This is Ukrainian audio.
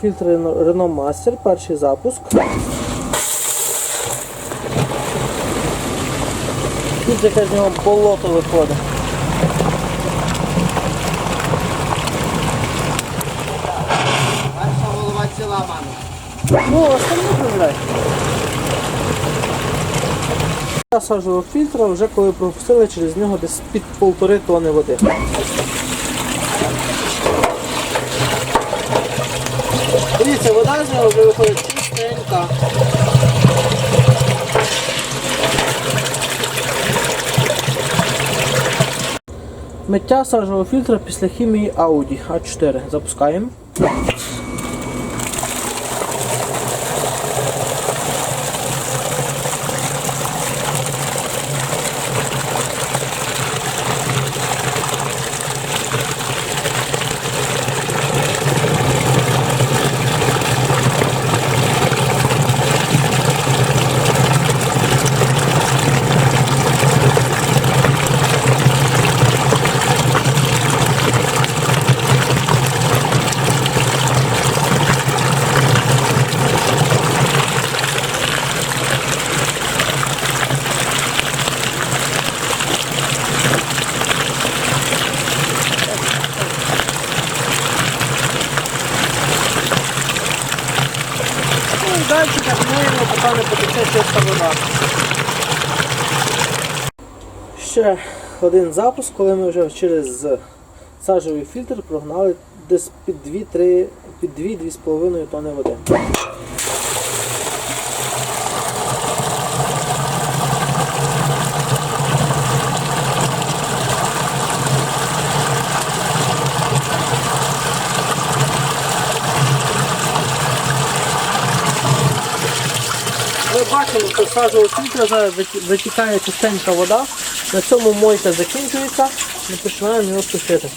Фільтр Renault Master, перший запуск. Тут якесь з нього болото виходить. Перша голова ціла, мама. Ну, проявляй. Я саджував фільтра вже коли пропустили через нього десь під полтори тони води. Дивіться, вода з нього вже виходить чистенька. Миття сажового фільтра після хімії Audi A4. Запускаємо. Далі так миємо, поки не потече чиста. Ще один запуск, коли ми вже через сажевий фільтр прогнали десь під 2-3, під 2-2,5 тонни води. Бачили, що зараз виті- витікає чистенька вода. На цьому мойка закінчується, ми починаємо його сушити.